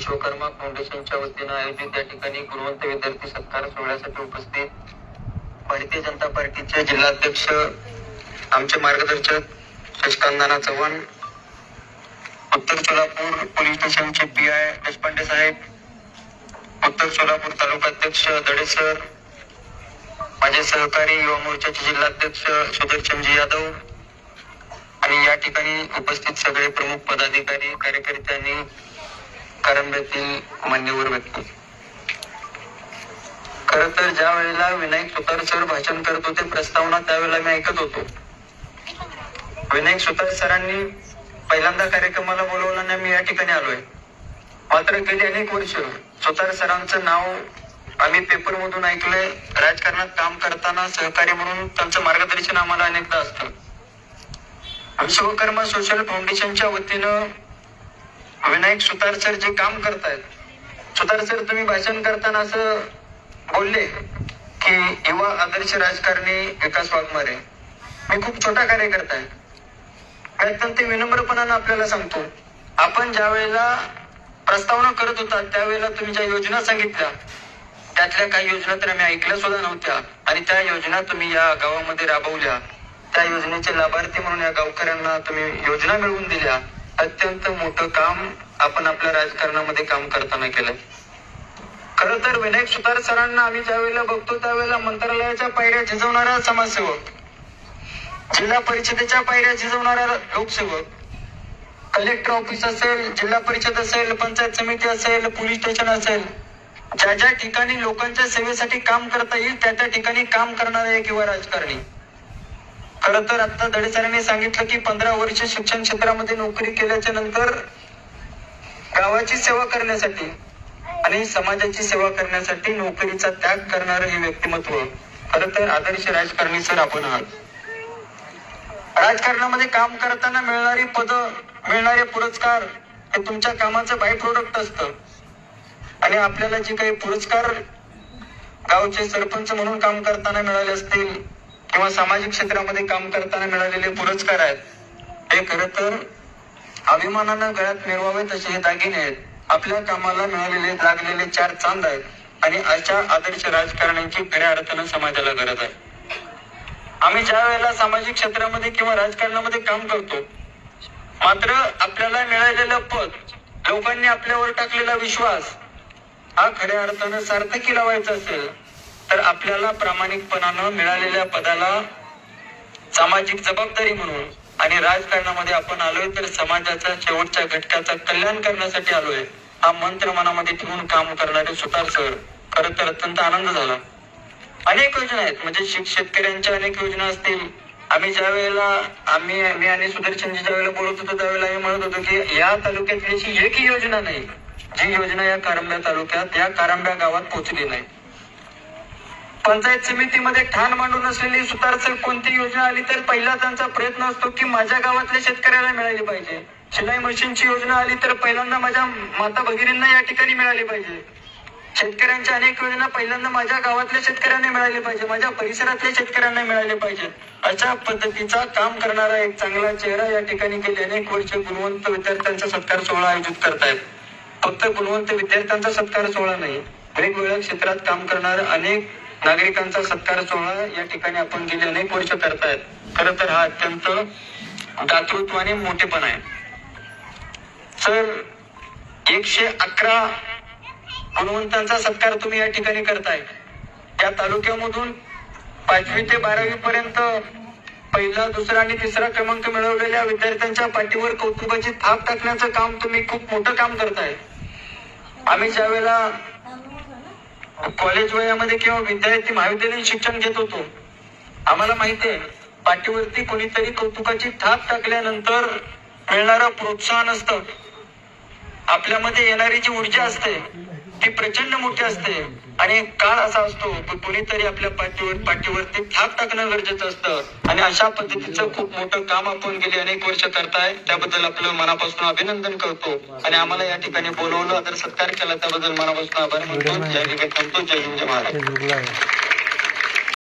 विश्वकर्मा फाउंडेशनच्या वतीनं आयोजित या ठिकाणी गुणवंत विद्यार्थी सत्कार सोहळ्यासाठी उपस्थित भारतीय जनता पार्टीचे जिल्हाध्यक्ष आमचे मार्गदर्शक शशिकांत नाना चव्हाण उत्तर सोलापूर पोलीस स्टेशनचे पी आय देशपांडे साहेब उत्तर सोलापूर तालुकाध्यक्ष दडे सर माझे सहकारी युवा मोर्चाचे जिल्हाध्यक्ष सुदर्शनजी यादव आणि या ठिकाणी उपस्थित सगळे प्रमुख पदाधिकारी कार्यकर्त्यांनी कारंब्यातील मान्यवर व्यक्ती. खर तर ज्या वेळेला विनायक सुतार सर भाषण करत होते प्रस्तावना त्यावेळेला मी ऐकत होतो. विनायक सुतार सरांनी पहिल्यांदा कार्यक्रमाला बोलवलं आणि मी या ठिकाणी आलोय. मात्र गेली अनेक वर्ष सुतार सरांचं नाव आम्ही पेपर मधून ऐकलंय. राजकारणात काम करताना सहकारी म्हणून त्यांचं मार्गदर्शन आम्हाला अनेकदा असतं. विश्वकर्मा सोशल फाउंडेशनच्या वतीनं विनायक सुतार सर जे काम करतायत सुतार सर तुम्ही भाषण करताना असं बोलले की युवा आदर्श राजकारणी विकास वाघमारे मी खूप छोटा कार्यकर्ता आहे मी अत्यंत विनम्रपणानं आपल्याला सांगतो आपण ज्या वेळेला प्रस्तावना करत होता त्यावेळेला तुम्ही ज्या योजना सांगितल्या त्यातल्या काही योजना तर आम्ही ऐकल्या सुद्धा नव्हत्या आणि त्या योजना तुम्ही या गावामध्ये राबवल्या. त्या योजनेचे लाभार्थी म्हणून या गावकऱ्यांना तुम्ही योजना मिळवून दिल्या. अत्यंत मोठं काम आपण आपल्या राजकारणामध्ये काम करताना केलं. खर तर विनायक सुतार सरांना आम्ही ज्या वेळेला बघतो त्यावेळेला मंत्रालयाच्या पायऱ्या झिजवणारा समाजसेवक जिल्हा परिषदेच्या पायऱ्या झिजवणारा लोकसेवक कलेक्टर ऑफिस असेल जिल्हा परिषद असेल पंचायत समिती असेल पोलीस स्टेशन असेल ज्या ज्या ठिकाणी लोकांच्या सेवेसाठी काम करता येईल त्या त्या ठिकाणी काम करणारे किंवा राजकारणी. खर तर आता दडे सरांनी सांगितलं की पंधरा वर्ष शिक्षण क्षेत्रामध्ये नोकरी केल्याच्यानंतर गावाची सेवा करण्यासाठी आणि समाजाची सेवा करण्यासाठी नोकरीचा त्याग करणार हे व्यक्तिमत्व खर तर आदर्श राजकारणी सर आपण आहात. राजकारणामध्ये काम करताना मिळणारी पद मिळणारे पुरस्कार हे तुमच्या कामाचं बाय प्रोडक्ट असत. आणि आपल्याला जे काही पुरस्कार गावचे सरपंच म्हणून काम करताना मिळाले असतील किंवा सामाजिक क्षेत्रामध्ये काम करताना मिळालेले पुरस्कार आहेत. हे खर तर अभिमानानं गळ्यात मिरवावेत असे हे दागिने आहेत. आपल्या कामाला मिळालेले लागलेले चार चांद आहेत आणि अशा आदर्श राजकारण्यांची खऱ्या अर्थानं समाजाला गरज आहे. आम्ही ज्या वेळेला सामाजिक क्षेत्रामध्ये किंवा राजकारणामध्ये काम करतो मात्र आपल्याला मिळालेलं पद लोकांनी आपल्यावर टाकलेला विश्वास हा खऱ्या अर्थानं सार्थकी लावायचा असेल तर आपल्याला प्रामाणिकपणानं मिळालेल्या पदाला सामाजिक जबाबदारी म्हणून आणि राजकारणामध्ये आपण आलोय तर समाजाच्या शेवटच्या घटकाचा कल्याण करण्यासाठी आलोय हा मंत्र मनामध्ये ठेवून काम करणारे सुतार सर. खर तर अत्यंत आनंद झाला. अनेक योजना आहेत म्हणजे शेतकऱ्यांच्या अनेक योजना असतील. आम्ही ज्या वेळेला आम्ही मी आणि सुदर्शनजी ज्या वेळेला बोलत होतो त्यावेळेला आम्ही म्हणत होतो की या तालुक्यातली अशी एकही योजना नाही जी योजना या कारंब्या तालुक्यात या कारंब्या गावात पोहोचली नाही. पंचायत समितीमध्ये ठाण मांडून असलेली सुतारसर कोणती योजना आली तर पहिला त्यांचा प्रयत्न असतो की माझ्या गावातल्या शेतकऱ्याला मिळाली पाहिजे. शिलाई मशीनची योजना आली तर पहिल्यांदा माझ्या माता भगिनींना या ठिकाणी मिळाली पाहिजे. शेतकऱ्यांच्या अनेक योजना पहिल्यांदा माझ्या गावातल्या शेतकऱ्यांना मिळाली पाहिजे. माझ्या परिसरातल्या शेतकऱ्यांना मिळाले पाहिजे. अशा पद्धतीचा काम करणारा एक चांगला चेहरा या ठिकाणी गेले. अनेक वर्ष गुणवंत विद्यार्थ्यांचा सत्कार सोहळा आयोजित करतायत. फक्त गुणवंत विद्यार्थ्यांचा सत्कार सोहळा नाही. वेगवेगळ्या क्षेत्रात काम करणारे अनेक नागरिकांचा सत्कार सोहळा या ठिकाणी आपण गेले अनेक वर्ष करतायत खर तर हा अत्यंत दातृत्वाने आणि मोठेपण आहे. सर एकशे अकरा गुणवंतांचा सत्कार तुम्ही या ठिकाणी करताय. त्या तालुक्यामधून पाचवी ते बारावी पर्यंत पहिला दुसरा आणि तिसरा क्रमांक मिळवलेल्या विद्यार्थ्यांच्या पाठीवर कौतुकाची थाप टाकण्याचं काम तुम्ही खूप मोठं काम करताय. आम्ही ज्या वेळेला कॉलेज वयामध्ये किंवा विद्यार्थी महाविद्यालयीन शिक्षण घेत होतो. आम्हाला माहिती आहे पाठीवरती कोणीतरी कौतुकाची थाप टाकल्यानंतर मिळणारं प्रोत्साहन असतं. आपल्यामध्ये येणारी जी ऊर्जा असते ती प्रचंड मोठी असते. आणि एक काळ असा असतो की कोणीतरी आपल्या पाठीवर पाठीवरती थाप टाकणं गरजेचं असतं. आणि अशा पद्धतीचं खूप मोठं काम आपण गेली अनेक वर्ष करताय. त्याबद्दल आपलं मनापासून अभिनंदन करतो. आणि आम्हाला या ठिकाणी बोलवलं तर सत्कार केला त्याबद्दल मनापासून आभार म्हणतो जय विवेक म्हणतो जय हिंद जय महाराज